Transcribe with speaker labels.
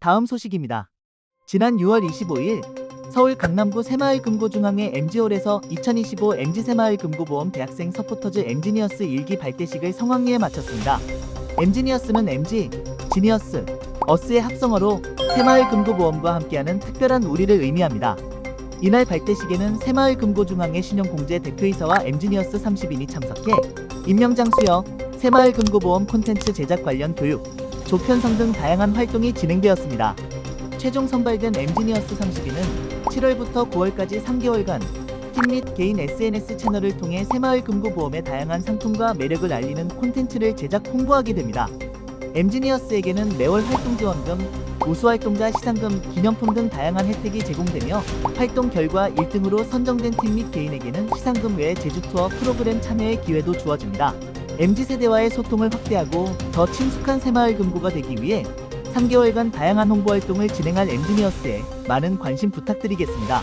Speaker 1: 다음 소식입니다. 지난 6월 25일 서울 강남구 새마을 금고중앙의 MG홀에서 2025 MG 새마을 금고보험 대학생 서포터즈 엔지니어스 일기 발대식을 성황리에 마쳤습니다. 엔지니어스는 MG, 지니어스, 어스의 합성어로 새마을 금고보험과 함께하는 특별한 우리를 의미합니다. 이날 발대식에는 새마을 금고중앙의 신용공제 대표이사와 엔지니어스 30인이 참석해 임명장 수여, 새마을 금고보험 콘텐츠 제작 관련 교육, 조편성 등 다양한 활동이 진행되었습니다. 최종 선발된 엔지니어스 30인은 7월부터 9월까지 3개월간 팀 및 개인 SNS 채널을 통해 새마을 금고보험의 다양한 상품과 매력을 알리는 콘텐츠를 제작 홍보하게 됩니다. 엔지니어스에게는 매월 활동 지원금, 우수활동가 시상금, 기념품 등 다양한 혜택이 제공되며 활동 결과 1등으로 선정된 팀 및 개인에게는 시상금 외에 제주 투어 프로그램 참여의 기회도 주어집니다. MZ세대와의 소통을 확대하고 더 친숙한 새마을 금고가 되기 위해 3개월간 다양한 홍보 활동을 진행할 엔지니어스에 많은 관심 부탁드리겠습니다.